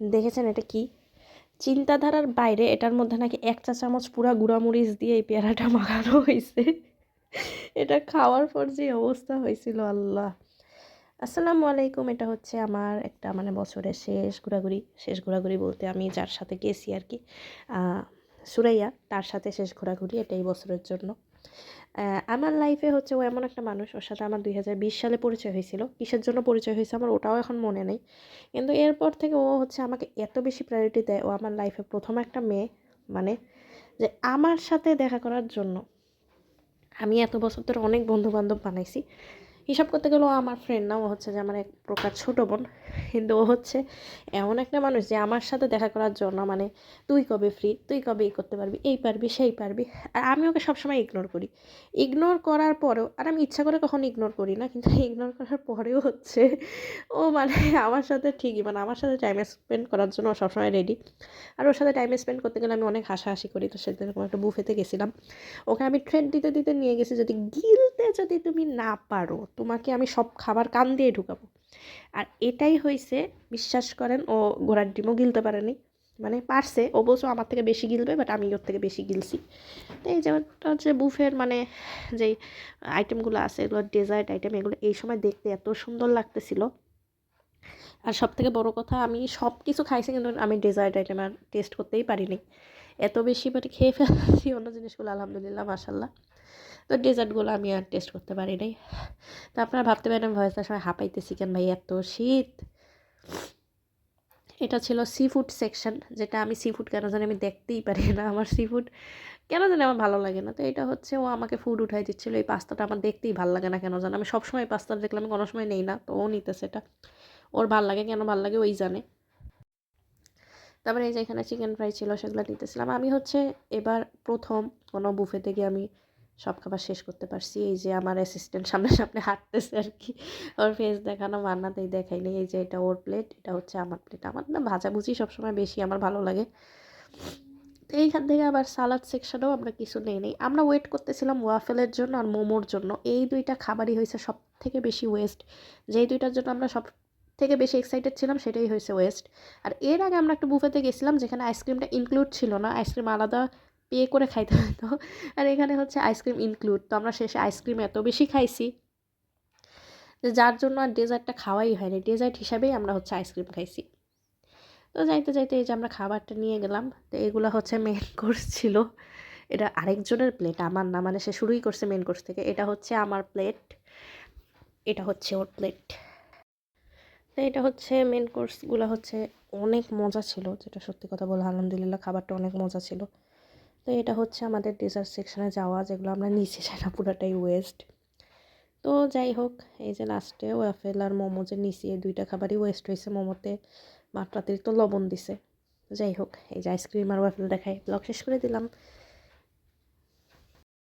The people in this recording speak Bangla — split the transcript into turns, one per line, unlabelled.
দেখেছেন এটা কি? চিন্তাধারার বাইরে এটার মধ্যে নাকি এক চা চামচ পুরা গুঁড়ামরিচ দিয়ে এই পেয়ারাটা মাখানো হয়েছে। এটা খাওয়ার পর যে অবস্থা হয়েছিল, আল্লাহ। আসসালামু আলাইকুম, এটা হচ্ছে আমার একটা মানে বছরের শেষ ঘোরাঘুরি। শেষ ঘোরাঘুরি বলতে আমি যার সাথে গেছি আর কি সুরাইয়া, তার সাথে শেষ ঘোরাঘুরি এটা এই বছরের জন্য। আমার লাইফে হচ্ছে ও এমন একটা মানুষ, ওর সাথে আমার দুই হাজার বিশ সালে পরিচয় হয়েছিল। কিসের জন্য পরিচয় হয়েছে আমার ওটাও এখন মনে নেই। কিন্তু এরপর থেকে ও হচ্ছে আমাকে এত বেশি প্রায়োরিটি দেয়, ও আমার লাইফে প্রথম একটা মেয়ে মানে যে আমার সাথে দেখা করার জন্য। আমি এত বছর ধরে অনেক বন্ধু বান্ধব বানাইছি। হিসাব করতে গেলেও আমার ফ্রেন্ড না, ও হচ্ছে যে আমার এক প্রকার ছোটো বোন। কিন্তু ও হচ্ছে এমন একটা মানুষ যে আমার সাথে দেখা করার জন্য মানে তুই কবে ফ্রি তুই কবে এই করতে পারবি, এই পারবি, সেই পারবি। আর আমি ওকে সবসময় ইগনোর করি। ইগনোর করার পরেও, আর আমি ইচ্ছা করে কখনো ইগনোর করি না, কিন্তু ইগনোর করার পরেও হচ্ছে ও মানে আমার সাথে ঠিকই মানে আমার সাথে টাইম স্পেন্ড করার জন্য ও সবসময় রেডি আর ওর সাথে টাইম স্পেন্ড করতে গেলে আমি অনেক হাসাহাসি করি। তো সেদিন এরকম একটা বুফেতে গেছিলাম। ওকে আমি ট্রেন দিতে দিতে নিয়ে গেছি। যদি গিলতে যদি তুমি না পারো তোমাকে আমি সব খাবার কান দিয়ে ঢুকাবো। আর এটাই হয়েছে বিশ্বাস করেন, ও ঘোড়ার ডিমও গিলতে পারেনি। মানে পারছে, ও বলছো আমার থেকে বেশি গিলবে বাট আমি ওর থেকে বেশি গিলছি। তো এই যেমনটা হচ্ছে বুফের মানে যেই আইটেমগুলো আছে, এগুলো ডেজার্ট আইটেম এগুলো এই সময় দেখতে এত সুন্দর লাগতেছিল। আর সব থেকে বড়ো কথা, আমি সব কিছু খাইছি, কিন্তু আমি ডেজার্ট আইটেম আর টেস্ট করতেই পারিনি। এত বেশি মানে খেয়ে ফেলছি অন্য জিনিসগুলো, আলহামদুলিল্লাহ মাসাল্লাহ তো ডেজার্টগুলো আমি আর টেস্ট করতে পারি নাই। তো আপনারা ভাবতে পারেন ভয়েসটার সময় হাঁপাইতেছি কেন ভাই, এত শীত। এটা ছিল সি ফুড সেকশন যেটা আমি সি ফুড কেন জানি আমি দেখতেই পারি না আমার সি ফুড কেন জানি আমার ভালো লাগে না। তো এটা হচ্ছে ও আমাকে ফুড উঠাই দিচ্ছিল, এই পাস্তাটা আমার দেখতেই ভালো লাগে না কেন জানি। আমি সবসময় পাস্তা দেখলে আমি কোনো সময় নেই না, তো ও নিতেছে এটা। ওর ভালো লাগে, কেন ভালো লাগে ওই জানে। তারপরে এই যে এখানে চিকেন ফ্রাই ছিল, সেগুলো নিতেছিলাম। আমি হচ্ছে এবার প্রথম কোনো বুফেতে গিয়ে আমি সব খাবার শেষ করতে পারছি। এই যে আমার অ্যাসিস্ট্যান্ট সামনে সামনে হাঁটতেছে আর কি। ওর ফেস দেখানো মান্নাতেই দেখাইনি এই যে এটা ওর প্লেট এটা হচ্ছে আমার প্লেট আমার না ভাজাভুজি সবসময় বেশি আমার ভালো লাগে। তো এইখান থেকে আবার সালাদ সেকশনেও আমরা কিছু নেই নেই। আমরা ওয়েট করতেছিলাম ওয়াফেলের জন্য আর মোমোর জন্য। এই দুইটা খাবারই হয়েছে সব থেকে বেশি ওয়েস্ট যেই দুইটার জন্য আমরা সব থেকে বেশি এক্সাইটেড ছিলাম সেটাই হয়েছে ওয়েস্ট আর এর আগে আমরা একটা বুফেতে গেছিলাম যেখানে আইসক্রিমটা ইনক্লুড ছিল না। আইসক্রিম আলাদা পে করে খাইতে হতো আর এখানে হচ্ছে আইসক্রিম ইনক্লুড তো আমরা শেষে আইসক্রিম এত বেশি খাইছি যে যার জন্য আর ডেজার্টটা খাওয়াই হয়নি। ডেজার্ট হিসাবেই আমরা হচ্ছে আইসক্রিম খাইছি। তো যাইতে যাইতে এই যে আমরা খাবারটা নিয়ে গেলাম, তো এগুলো হচ্ছে মেন কোর্স ছিল। এটা আরেকজনের প্লেট আমার না মানে সে শুরুই করছে মেন কোর্স থেকে। এটা হচ্ছে আমার প্লেট এটা হচ্ছে ওর প্লেট তো এটা হচ্ছে মেন কোর্সগুলো হচ্ছে অনেক মজা ছিল, যেটা সত্যি কথা বলে আলহামদুলিল্লাহ খাবারটা অনেক মজা ছিল। তো এটা হচ্ছে আমাদের ডেজার্ট সেকশানে যাওয়া, যেগুলো আমরা নিচে সেটা পুরোটাই ওয়েস্ট তো যাই হোক, এই যে লাস্টে ওয়াফেল আর মোমো যে নিচে দুইটা খাবারই ওয়েস্ট হয়েছে মোমোতে। মাত্রাতিরিক্ত লবণ দিছে। যাই হোক, এই যে আইসক্রিম আর ওয়াফেল দেখাই ব্লগ শেষ করে দিলাম।